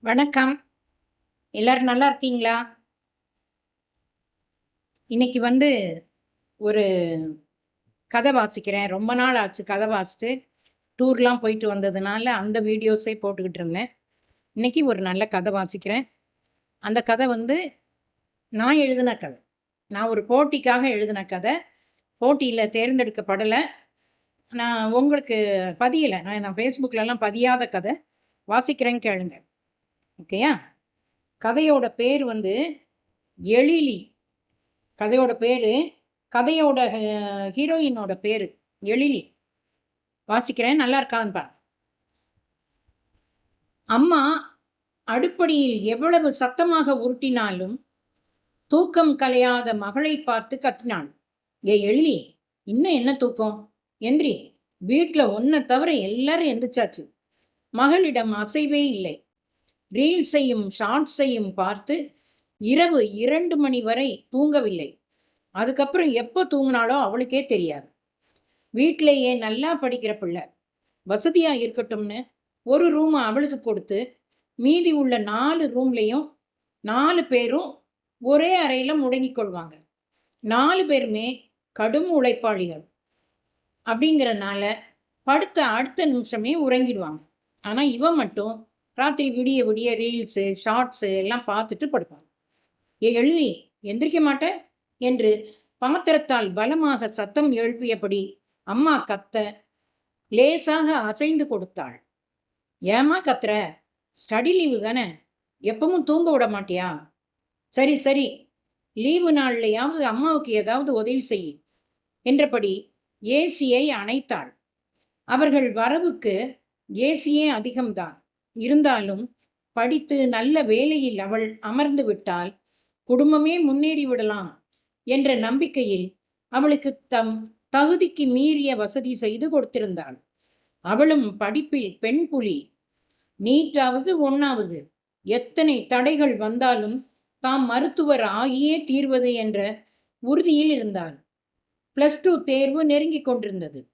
வணக்கம். எல்லாரும் நல்லா இருக்கீங்களா? இன்னைக்கு வந்து ஒரு கதை வாசிக்கிறேன். ரொம்ப நாள் ஆச்சு கதை வாசித்து டூர்லாம் போயிட்டு வந்ததுனால அந்த வீடியோஸே போட்டுக்கிட்டு இருந்தேன். இன்னைக்கு ஒரு நல்ல கதை வாசிக்கிறேன். அந்த கதை வந்து நான் எழுதின கதை. நான் ஒரு போட்டிக்காக எழுதின கதை. போட்டியில் தேர்ந்தெடுக்கப்படலை. நான் உங்களுக்கு பதியலை. நான் நான் ஃபேஸ்புக்கிலலாம் பதியாத கதை. வாசிக்கிறேன்னு கேளுங்க. ஓகேயா? கதையோட பேர் வந்து எழிலி. கதையோட பேர் கதையோட ஹீரோயினோட பேர் எழிலி. வாசிக்கிறேன் நல்லா இருக்கான்னு பாரு. அம்மா அடுப்படியில் எவ்வளவு சத்தமாக உருட்டினாலும் தூக்கம் கலையாத மகளை பார்த்து கத்தினாள். ஏ எழிலி இன்னும் என்ன தூக்கம்? எந்திரி வீட்டில் ஒன்றை தவிர எல்லாரும் எந்திரிச்சாச்சு. மகளிடம் அசைவே இல்லை. ரீல்ஸையும் ஷார்ட்ஸையும் பார்த்து இரவு இரண்டு மணி வரை தூங்கவில்லை. அதுக்கப்புறம் எப்போ தூங்கினாலோ அவளுக்கே தெரியாது. வீட்டிலேயே நல்லா படிக்கிற பிள்ளை. வசதியாக இருக்கட்டும்னு ஒரு ரூம் அவளுக்கு கொடுத்து மீதி உள்ள நாலு ரூம்லையும் நாலு பேரும் ஒரே அறையில் முடங்கிக் கொள்வாங்க நாலு பேருமே கடும் உழைப்பாளிகள். அப்படிங்கிறதுனால படுத்த அடுத்த நிமிஷமே உறங்கிடுவாங்க. ஆனால் இவன் மட்டும் ராத்திரி விடிய விடிய ரீல்ஸு ஷார்ட்ஸு எல்லாம் பார்த்துட்டு படுப்பான். ஏ எழுதி எந்திரிக்க மாட்ட? என்று பாத்திரத்தால் பலமாக சத்தம் எழுப்பியபடி அம்மா கத்த லேசாக அசைந்து கொடுத்தாள். ஏமா கத்துற? ஸ்டடி லீவு தானே? எப்பவும் தூங்க விட மாட்டியா? சரி சரி லீவு நாள்லையாவது அம்மாவுக்கு ஏதாவது உதவி செய் என்றபடி ஏசியை அணைத்தாள். அவர்கள் வரவுக்கு ஏசியே அதிகம்தான். இருந்தாலும் படித்து நல்ல வேலையில் அவள் அமர்ந்து விட்டால் குடும்பமே முன்னேறி விடலாம் என்ற நம்பிக்கையில் அவளுக்கு தம் தகுதிக்கு மீறிய வசதி செய்து கொடுத்திருந்தாள். அவளும் படிப்பில் பெண் புலி. நீட்டாவது ஒன்னாவது எத்தனை தடைகள் வந்தாலும் தாம் மருத்துவர் ஆகியே தீர்வது என்ற உறுதியில் இருந்தாள். பிளஸ் டூ தேர்வு நெருங்கிக் கொண்டிருந்தது.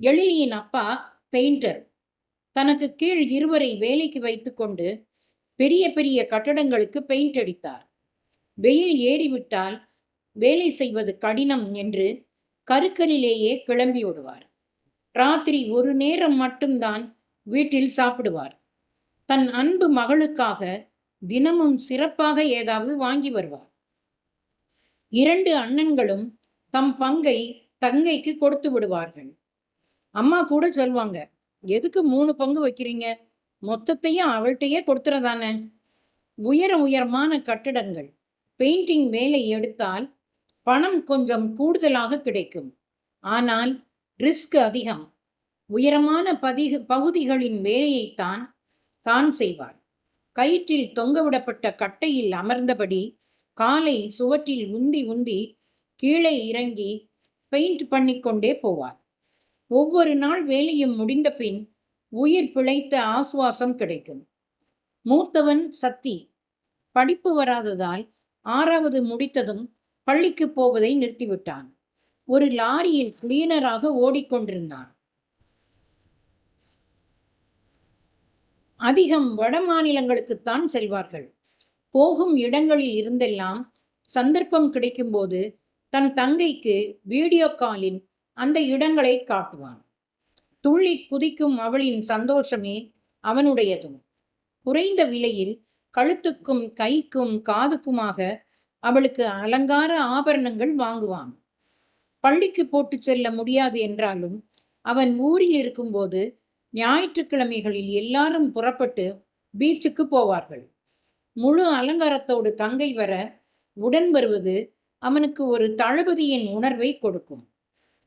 எழிலியின் அப்பா பெயிண்டர். தனக்கு கீழ் இருவரை வேலைக்கு வைத்துக்கொண்டு பெரிய பெரிய கட்டடங்களுக்கு பெயிண்ட் அடித்தார். வெயில் ஏறிவிட்டால் வேலை செய்வது கடினம் என்று கருக்கலிலேயே கிளம்பி விடுவார் ராத்திரி ஒரு நேரம் மட்டும்தான் வீட்டில் சாப்பிடுவார். தன் அன்பு மகளுக்காக தினமும் சிறப்பாக ஏதாவது வாங்கி வருவார். இரண்டு அண்ணன்களும் தம் பங்கை தங்கைக்கு கொடுத்து விடுவார்கள். அம்மா கூட சொல்வாங்க எதுக்கு மூணு பங்கு வைக்கிறீங்க? மொத்தத்தையும் அவள்கிட்டயே கொடுத்துறதானே? உயர உயரமான கட்டிடங்கள். பெயிண்டிங் வேலை எடுத்தால் பணம் கொஞ்சம் கூடுதலாக கிடைக்கும். ஆனால் ரிஸ்க் அதிகம். உயரமான பதிக பகுதிகளின் வேலையைத்தான் தான் செய்வார் கயிற்றில் தொங்கவிடப்பட்ட கட்டையில் அமர்ந்தபடி காலை சுவற்றில் உந்தி உந்தி கீழே இறங்கி பெயிண்ட் பண்ணிக்கொண்டே போவார் ஒவ்வொரு நாள் வேலையும் முடிந்த பின் உயிர் பிழைத்த ஆசுவாசம் கிடைக்கும். மூத்தவன் சக்தி படிப்பு வராததால் ஆறாவது முடித்ததும் பள்ளிக்கு போவதை நிறுத்திவிட்டான். ஒரு லாரியில் கிளீனராக ஓடிக்கொண்டிருந்தான். அதிகம் வட மாநிலங்களுக்குத்தான் செல்வார்கள். போகும் இடங்களில் இருந்தெல்லாம் சந்தர்ப்பம் கிடைக்கும்போது தன் தங்கைக்கு வீடியோ காலின் அந்த இடங்களை காட்டுவான். துள்ளி குதிக்கும் அவளின் சந்தோஷமே அவனுடையதும். குறைந்த விலையில் கழுத்துக்கும் கைக்கும் காதுக்குமாக அவளுக்கு அலங்கார ஆபரணங்கள் வாங்குவான். பள்ளிக்கு போட்டு செல்ல முடியாது என்றாலும் அவன் ஊரில் இருக்கும்போது ஞாயிற்றுக்கிழமைகளில் எல்லாரும் புறப்பட்டு பீச்சுக்கு போவார்கள். முழு அலங்காரத்தோடு தங்கை வர உடன் வருவது அவனுக்கு ஒரு தளபதியின் உணர்வை கொடுக்கும்.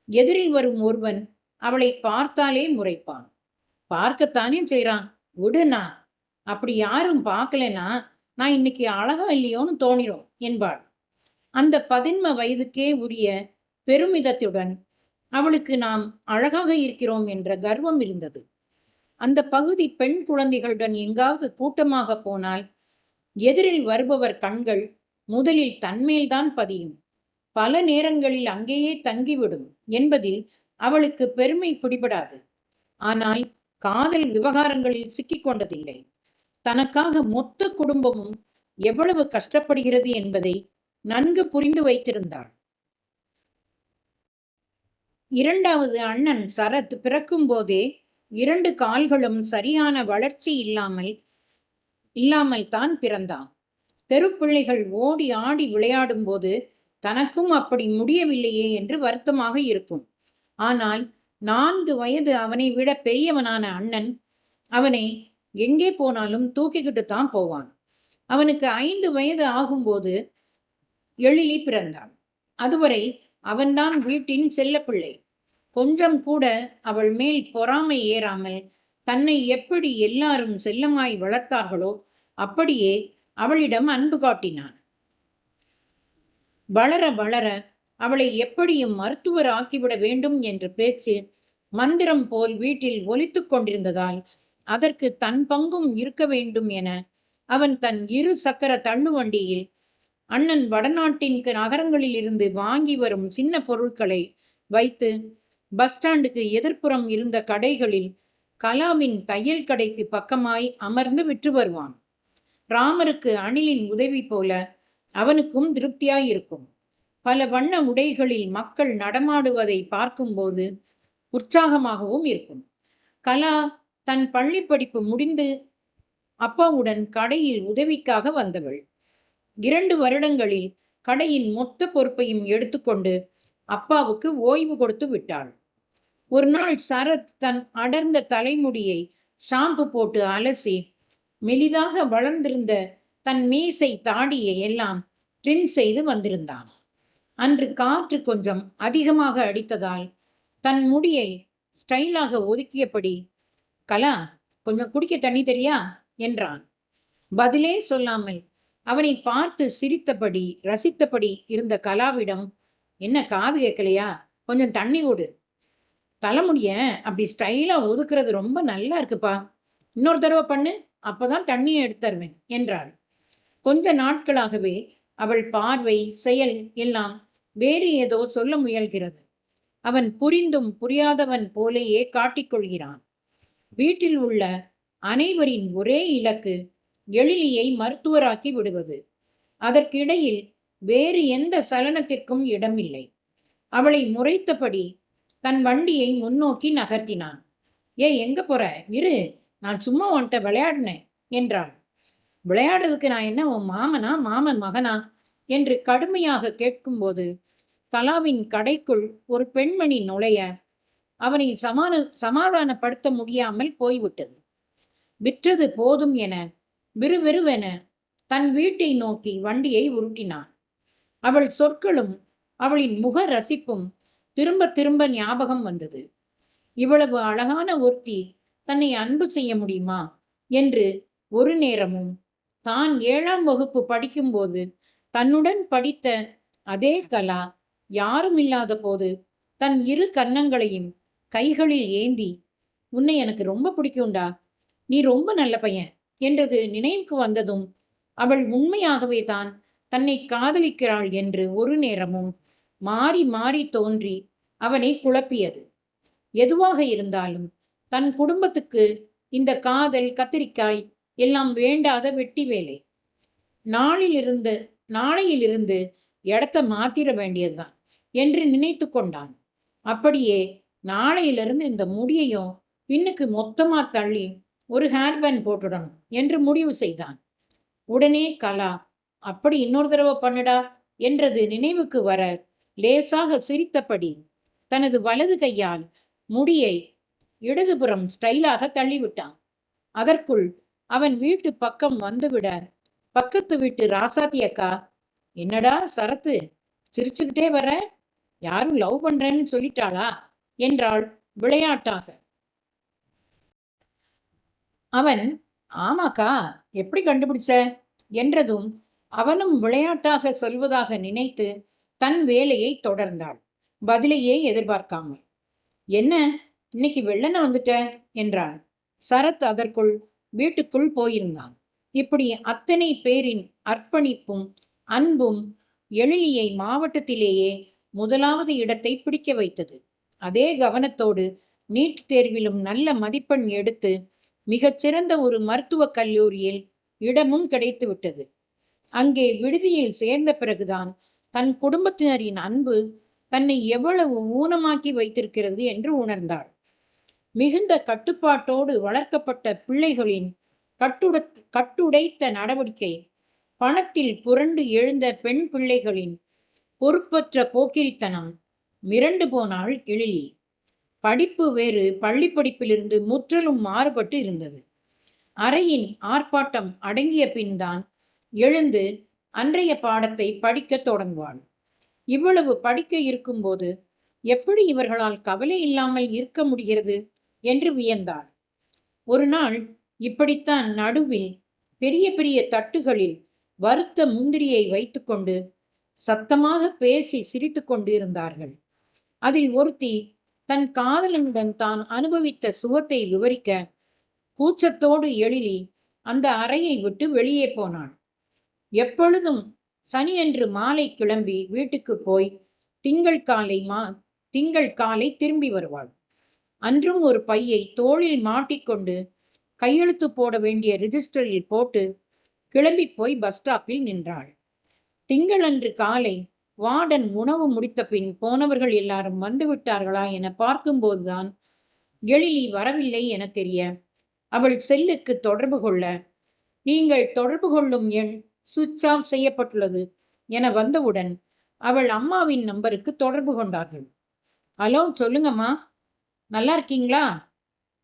எதிரில் வரும் ஒருவன் அவளை பார்த்தாலே முறைப்பான். பார்க்கத்தானே செய்கிறான் விடுனா அப்படி யாரும் பார்க்கலனா நான் இன்னைக்கு அழகா இல்லையோன்னு தோணிடும் என்பாள். அந்த பதின்ம வயதுக்கே உரிய பெருமிதத்துடன் அவளுக்கு நாம் அழகாக இருக்கிறோம் என்ற கர்வம் இருந்தது. அந்த பகுதி பெண் குழந்தைகளுடன் எங்காவது கூட்டமாக போனால் எதிரில் வருபவர் கண்கள் முதலில் தன்மேல்தான் பதியும். பல நேரங்களில் அங்கேயே தங்கிவிடும் என்பதில் அவளுக்கு பெருமை பிடிபடாது. ஆனால் காதல் விவகாரங்களில் சிக்கிக்கொண்டதில்லை. தனக்காக மொத்த குடும்பமும் எவ்வளவு கஷ்டப்படுகிறது என்பதை நன்கு புரிந்து வைத்திருந்தாள். இரண்டாவது அண்ணன் சரத் பிறக்கும் போதே இரண்டு கால்களும் சரியான வளர்ச்சி இல்லாமல் இல்லாமல் தான் பிறந்தான். தெருப்பிள்ளைகள் ஓடி ஆடி விளையாடும் போது தனக்கும் அப்படி முடியவில்லையே என்று வருத்தமாக இருக்கும். ஆனால் நான்கு வயது அவனை விட பெரியவனான அண்ணன் அவனை எங்கே போனாலும் தூக்கிக்கிட்டு தான் போவான். அவனுக்கு ஐந்து வயது ஆகும்போது எழிலி பிறந்தான். அதுவரை அவன்தான் வீட்டின் செல்லப்பிள்ளை. கொஞ்சம் கூட அவள் மேல் பொறாமை ஏறாமல் தன்னை எப்படி எல்லாரும் செல்லமாய் வளர்த்தார்களோ அப்படியே அவளிடம் அன்பு காட்டினான். வளர வளர அவளை எப்படியும் மருத்துவர் ஆக்கிவிட வேண்டும் என்ற பேச்சு மந்திரம் போல் வீட்டில் ஒலித்து கொண்டிருந்ததால் அதற்கு தன் பங்கும் இருக்க வேண்டும் என அவன் தன் இரு சக்கர தள்ளுவண்டியில் அண்ணன் வடநாட்டின் நகரங்களில் இருந்து வாங்கி வரும் சின்ன பொருட்களை வைத்து பஸ் ஸ்டாண்டுக்கு எதிர்ப்புறம் இருந்த கடைகளில் கலாவின் தையல் கடைக்கு பக்கமாய் அமர்ந்து விற்று வருவான். ராமருக்கு அணிலின் உதவி போல அவனுக்கும் திருப்தியாய் இருக்கும் பல வண்ண உடைகளில் மக்கள் நடமாடுவதை பார்க்கும்போது உற்சாகமாகவும் இருக்கும். கலா தன் பள்ளி படிப்பு முடிந்து அப்பாவுடன் கடையில் உதவிக்காக வந்தவள். இரண்டு வருடங்களில் கடையின் மொத்த பொறுப்பையும் எடுத்துக்கொண்டு அப்பாவுக்கு ஓய்வு கொடுத்து விட்டாள். ஒரு நாள் சரத் தன் அடர்ந்த தலைமுடியை ஷாம்பு போட்டு அலசி மெலிதாக வளர்ந்திருந்த தன் மீசை தாடியை எல்லாம் ட்ரிம் செய்து வந்திருந்தான். அன்று காற்று கொஞ்சம் அதிகமாக அடித்ததால் தன் முடியை ஸ்டைலாக ஒதுக்கியபடி கலா கொஞ்சம் குடிக்க தண்ணி தெரியா? என்றான். பதிலே சொல்லாமல் அவனை பார்த்து சிரித்தபடி ரசித்தபடி இருந்த கலாவிடம் என்ன காது கேட்கலையா? கொஞ்சம் தண்ணி கொடு. தலைமுடிய அப்படி ஸ்டைலா ஒதுக்குறது ரொம்ப நல்லா இருக்குப்பா. இன்னொரு தடவை பண்ணு அப்பதான் தண்ணியை எடுத்தருவேன் என்றாள் கொஞ்ச நாட்களாகவே அவள் பார்வை செயல் எல்லாம் வேறு ஏதோ சொல்ல முயல்கிறது. அவன் புரிந்தும் புரியாதவன் போலேயே காட்டிக்கொள்கிறான் வீட்டில் உள்ள அனைவரின் ஒரே இலக்கு எழிலியை மருத்துவராக்கி விடுவது. அதற்கிடையில் வேறு எந்த சலனத்திற்கும் இடமில்லை. அவளை முறைத்தபடி தன் வண்டியை முன்னோக்கி நகர்த்தினான். ஏ எங்க போற? இரு நான் சும்மா உன்கிட்ட விளையாடினேன் என்றாள். விளையாடுறதுக்கு நான் என்ன உன் மாமனா மாமன் மகனா? என்று கடுமையாக கேட்கும்போது கலாவின் கடைக்குள் ஒரு பெண்மணி நுழைய அவனை சமான சமாதானப்படுத்த முடியாமல் போய்விட்டது. விற்றது போதும் என விறுவிறுவென தன் வீட்டை நோக்கி வண்டியை உருட்டினான். அவள் சொற்களும் அவளின் முக ரசிப்பும் திரும்ப திரும்ப ஞாபகம் வந்தது. இவ்வளவு அழகான ஒருத்தி தன்னை அன்பு செய்ய முடியுமா? என்று ஒரு நேரமும் தான் ஏழாம் வகுப்பு படிக்கும்போது தன்னுடன் படித்த அதே கலா யாரும் இல்லாத போது தன் இரு கன்னங்களையும் கைகளில் ஏந்தி உன்னை எனக்கு ரொம்ப பிடிக்கும்டா. நீ ரொம்ப நல்ல பையன் என்றது நினைவுக்கு வந்ததும் அவள் உண்மையாகவே தான் தன்னை காதலிக்கிறாள் என்று ஒரு நேரமும் மாறி மாறி தோன்றி அவனை குழப்பியது. எதுவாக இருந்தாலும் தன் குடும்பத்துக்கு இந்த காதல் கத்திரிக்காய் எல்லாம் வேண்டாத வெட்டி வேலை. நாளிலிருந்து நாளையிலிருந்து இடத்த மாத்திர வேண்டியதுதான் என்று நினைத்து கொண்டான். அப்படியே நாளையிலிருந்து இந்த முடியையும் பின்னுக்கு மொத்தமா தள்ளி ஒரு ஹேர்பேன் போட்டுடணும் என்று முடிவு செய்தான். உடனே கலா அப்படி இன்னொரு தடவை பண்ணுடா என்றது நினைவுக்கு வர லேசாக சிரித்தபடி தனது வலது கையால் முடியை இடதுபுறம் ஸ்டைலாக தள்ளிவிட்டான். அதற்குள் அவன் வீட்டு பக்கம் வந்துவிட பக்கத்து வீட்டு ராசாத்தி அக்கா என்னடா சரத்து சிரிச்சுக்கிட்டே வர யாரும் லவ் பண்றேன்னு சொல்லிட்டாளா? என்றாள் விளையாட்டாக. அவன் ஆமாக்கா எப்படி கண்டுபிடிச்ச? என்றதும் அவனும் விளையாட்டாக சொல்வதாக நினைத்து தன் வேலையை தொடர்ந்தாள். பதிலையே எதிர்பார்க்காமல் என்ன இன்னைக்கு வெள்ளன வந்துட்ட? என்றான். சரத் அதற்குள் வீட்டுக்குள் போயிருந்தான். இப்படி அத்தனை பேரின் அர்ப்பணிப்பும் அன்பும் எழிலியை மாவட்டத்திலேயே முதலாவது இடத்தை பிடிக்க வைத்தது. அதே கவனத்தோடு நீட் தேர்விலும் நல்ல மதிப்பெண் எடுத்து மிகச்சிறந்த ஒரு மருத்துவக் கல்லூரியில் இடமும் கிடைத்துவிட்டது அங்கே விடுதியில் சேர்ந்த பிறகுதான் தன் குடும்பத்தினரின் அன்பு தன்னை எவ்வளவு ஊனமாக்கி வைத்திருக்கிறது என்று உணர்ந்தாள். மிகுந்த கட்டுப்பாட்டோடு வளர்க்கப்பட்ட பிள்ளைகளின் கட்டுட கட்டுடைத்த நடவடிக்கை. பணத்தில் புரண்டு எழுந்த பெண் பிள்ளைகளின் பொறுப்பற்ற போக்கிரித்தனம். மிரண்டு போனாள் எழிலி. படிப்பு வேறு பள்ளி படிப்பிலிருந்து முற்றிலும் மாறுபட்டு இருந்தது. அறையின் ஆர்ப்பாட்டம் அடங்கிய பின்தான் எழுந்து அன்றைய பாடத்தை படிக்கத் தொடங்குவாள். இவ்வளவு படிக்க இருக்கும்போது எப்படி இவர்களால் கவலை இல்லாமல் இருக்க முடிகிறது? என்று வியந்தாள். ஒரு நாள் இப்படித்தான் நடுவில் பெரிய பெரிய தட்டுகளில் வறுத்த முந்திரியை வைத்துக்கொண்டு சத்தமாக பேசி சிரித்து கொண்டிருந்தார்கள். அதில் ஒருத்தி தன் காதலனுடன் தான் அனுபவித்த சுகத்தை விவரிக்க கூச்சத்தோடு எழிலி அந்த அறையை விட்டு வெளியே போனாள். எப்பொழுதும் சனியன்று மாலை கிளம்பி வீட்டுக்கு போய் திங்கள் காலை மா திங்கள் காலை திரும்பி வருவாள். அன்றும் ஒரு பையை தோளில் மாட்டிக்கொண்டு கையெழுத்து போட வேண்டிய ரிஜிஸ்டரில் போட்டு கிளம்பி போய் பஸ் ஸ்டாப்பில் நின்றாள். திங்களன்று காலை வார்டன் உணவு முடித்த பின் போனவர்கள் எல்லாரும் வந்துவிட்டார்களா என பார்க்கும்போதுதான் எழிலி வரவில்லை என தெரிய அவள் செல்லுக்கு தொடர்பு கொள்ள நீங்கள் தொடர்பு கொள்ளும் எண் சுவிட்ச் ஆஃப் செய்யப்பட்டுள்ளது என வந்தவுடன் அவள் அம்மாவின் நம்பருக்கு தொடர்பு கொண்டார்கள். ஹலோ சொல்லுங்கம்மா. நல்லா இருக்கீங்களா?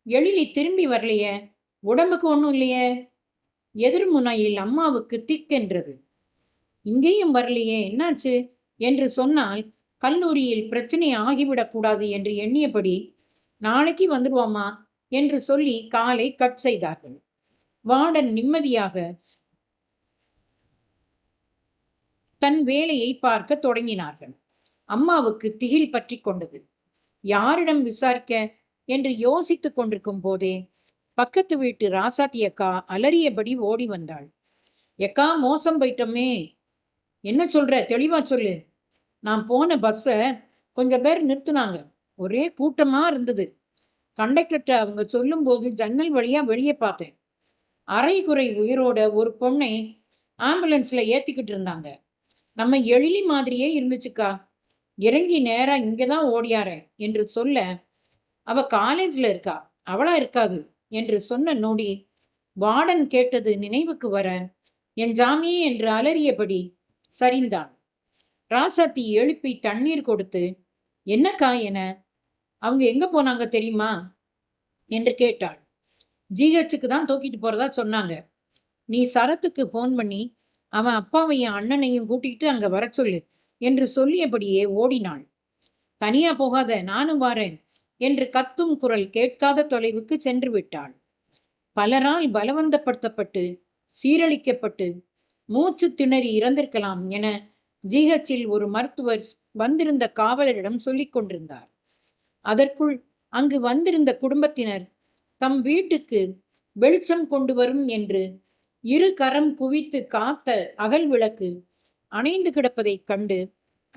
எழிலி திரும்பி வரலையே. உடம்புக்கு ஒன்றும் இல்லையே. எதிர்முனையில் அம்மாவுக்கு திக்கென்றது இங்கேயும் வரலையே. என்னாச்சு? என்று சொன்னால் கல்லூரியில் பிரச்சனை ஆகிவிடக்கூடாது என்று எண்ணியபடி நாளைக்கு வந்துடுவோமா என்று சொல்லி காலை கட் செய்தார்கள். வார்டன் நிம்மதியாக தன் வேலையை பார்க்க தொடங்கினார்கள். அம்மாவுக்கு திகில் பற்றி கொண்டது. யாரிடம் விசாரிக்க? என்று யோசித்து கொண்டிருக்கும் போதே பக்கத்து வீட்டு ராசாத்தி அக்கா அலறியபடி ஓடி வந்தாள். எக்கா மோசம் போயிட்டோமே. என்ன சொல்ற? தெளிவா சொல்லு. நான் போன பஸ்ஸை கொஞ்சம் பேர் நிறுத்துனாங்க. ஒரே கூட்டமா இருந்தது. கண்டக்டர்கிட்ட அவங்க சொல்லும்போது ஜன்னல் வழியா வெளியே பார்த்தேன். அரை குறை உயிரோட ஒரு பொண்ணை ஆம்புலன்ஸ்ல ஏத்திக்கிட்டு இருந்தாங்க. நம்ம எழிலி மாதிரியே இருந்துச்சுக்கா. இறங்கி நேரா இங்கதான் ஓடியார என்று சொல்ல அவ காலேஜ்ல இருக்கா? அவளா இருக்காது என்று சொன்ன நொடி வார்டன் கேட்டது நினைவுக்கு வர என் ஜாமி என்று அலறியபடி சரிந்தான். ராசாத்தி எழுப்பி தண்ணீர் கொடுத்து என்னக்கா என? அவங்க எங்க போனாங்க தெரியுமா? என்று கேட்டாள். ஜிஹெச்சுக்கு தான் தூக்கிட்டு போறதா சொன்னாங்க. நீ சரத்துக்கு ஃபோன் பண்ணி அவன் அப்பாவையும் அண்ணனையும் கூட்டிகிட்டு அங்க வர சொல்லு. என்று சொல்லியபடியே ஓடினாள். தனியா போகாத நானும் வாரேன் என்று கத்தும் குரல் கேட்காத தொலைவுக்கு சென்று விட்டாள். பலரால் பலவந்தப்படுத்தப்பட்டு சீரழிக்கப்பட்டு மூச்சு திணறி இறந்திருக்கலாம் என ஜிஹெச்சில் ஒரு மருத்துவர் வந்திருந்த காவலரிடம் சொல்லிக் கொண்டிருந்தார். அதற்குள் அங்கு வந்திருந்த குடும்பத்தினர் தம் வீட்டுக்கு வெளிச்சம் கொண்டு வரும் என்று இரு கரம் குவித்து காத்த அகல் விளக்கு அணைந்து கிடப்பதைக் கண்டு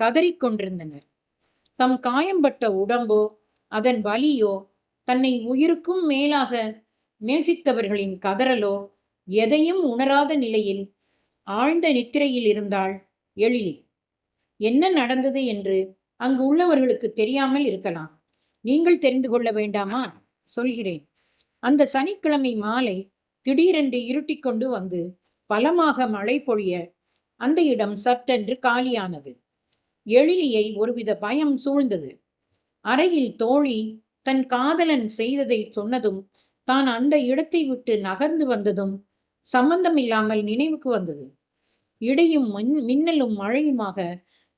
கதறிக்கொண்டிருந்தனர். தம் காயம்பட்ட உடம்போ அதன் வலியோ தன்னை உயிருக்கும் மேலாக நேசித்தவர்களின் கதறலோ எதையும் உணராத நிலையில் ஆழ்ந்த நித்திரையில் இருந்தாள் எழிலி. என்ன நடந்தது என்று அங்கு உள்ளவர்களுக்கு தெரியாமல் இருக்கலாம். நீங்கள் தெரிந்து கொள்ள வேண்டாமா? சொல்கிறேன். அந்த சனிக்கிழமை மாலை திடீரென்று இருட்டிக்கொண்டு வந்து பலமாக மழை பொழிய அந்த இடம் சட்டென்று காலியானது. எழிலியை ஒருவித பயம் சூழ்ந்தது. அறையில் தோழி தன் காதலன் செய்ததை சொன்னதும் தான் அந்த இடத்தை விட்டு நகர்ந்து வந்ததும் சம்பந்தமில்லாமல் நினைவுக்கு வந்தது. இடையும் மின்னலும் மழையுமாக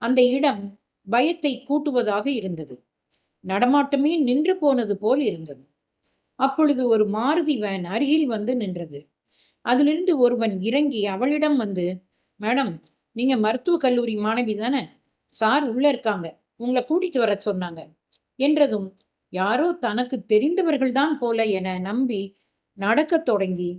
அந்த இடம் பயத்தை கூட்டுவதாக இருந்தது. நடமாட்டமே நின்று போனது போல் இருந்தது. அப்பொழுது ஒரு மாருதி வேன் அருகில் வந்து நின்றது. அதிலிருந்து ஒருவன் இறங்கி அவளிடம் வந்து மேடம் நீங்க மருத்துவ கல்லூரி மாணவி தானே? சார் உள்ள இருக்காங்க. உங்களை கூட்டிட்டு வர சொன்னாங்க. என்றதும் யாரோ தனக்கு தெரிந்தவர்கள்தான் போல என நம்பி நடக்கத் தொடங்கி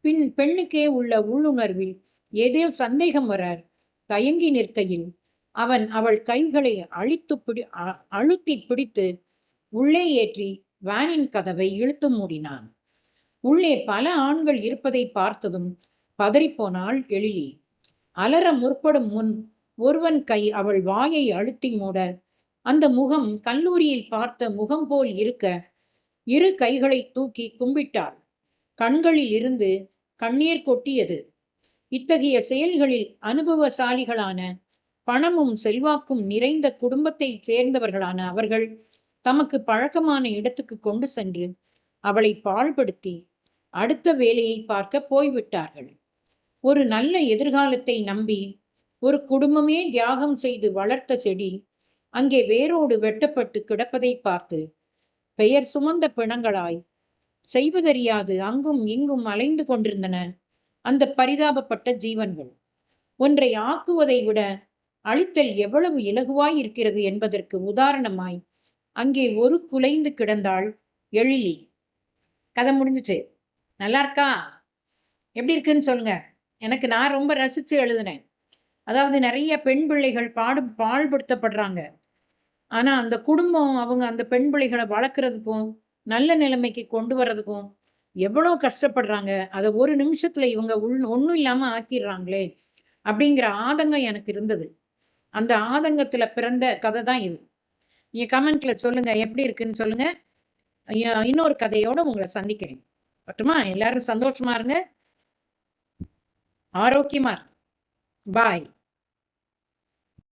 பின் பெண்ணுக்கே உள்ள உள்ளுணர்வில் ஏதோ சந்தேகம் வர தயங்கி நிற்கையில் அவன் அவள் கைகளை அழித்து பிடி அழுத்தி பிடித்து உள்ளே ஏற்றி வேனின் கதவை இழுத்து மூடினான். உள்ளே பல ஆண்கள் இருப்பதை பார்த்ததும் பதறிப்போனாள் எழிலி. அலற முற்படும் முன் ஒருவன் கை அவள் வாயை அழுத்தி மூட. அந்த முகம் கல்லூரியில் பார்த்த முகம் போல் இருக்க இரு கைகளை தூக்கி கும்பிட்டாள். கண்களில் இருந்து கண்ணீர் கொட்டியது. இத்தகைய செயல்களில் அனுபவசாலிகளான பணமும் செல்வாக்கும் நிறைந்த குடும்பத்தை சேர்ந்தவர்களான அவர்கள் தமக்கு பழக்கமான இடத்துக்கு கொண்டு சென்று அவளை பாழ்படுத்தி அடுத்த வேலையை பார்க்க போய்விட்டார்கள். ஒரு நல்ல எதிர்காலத்தை நம்பி ஒரு குடும்பமே தியாகம் செய்து வளர்த்த செடி அங்கே வேரோடு வெட்டப்பட்டு கிடப்பதை பார்த்து பெயர் சுமந்த பிணங்களாய் செய்வதறியாது அங்கும் இங்கும் அலைந்து கொண்டிருந்தன அந்த பரிதாபப்பட்ட ஜீவன்கள். ஒன்றை ஆக்குவதை விட அழித்தல் எவ்வளவு இலகுவாய் இருக்கிறது என்பதற்கு உதாரணமாய் அங்கே ஒரு குலைந்து கிடந்தாள் எழிலி. கதை முடிஞ்சிட்டு நல்லா இருக்கா எப்படி இருக்குன்னு சொல்லுங்க. எனக்கு நான் ரொம்ப ரசித்து எழுதினேன். அதாவது நிறைய பெண் பிள்ளைகள் பாடு பாழ்படுத்தப்படுறாங்க. ஆனால் அந்த குடும்பம் அவங்க அந்த பெண் பிள்ளைகளை வளர்க்குறதுக்கும் நல்ல நிலைமைக்கு கொண்டு வர்றதுக்கும் எவ்வளோ கஷ்டப்படுறாங்க. அதை ஒரு நிமிஷத்தில் இவங்க உள் ஒன்றும் இல்லாமல் ஆக்கிடுறாங்களே அப்படிங்கிற ஆதங்கம் எனக்கு இருந்தது. அந்த ஆதங்கத்தில் பிறந்த கதை தான் இது. நீங்கள் கமெண்ட்ல சொல்லுங்க எப்படி இருக்குன்னு சொல்லுங்க. இன்னொரு கதையோடு உங்களை சந்திக்கிறேன். மட்டுமா எல்லாரும் சந்தோஷமா இருங்க. ஆரோக்கியமா இருங்க பாய்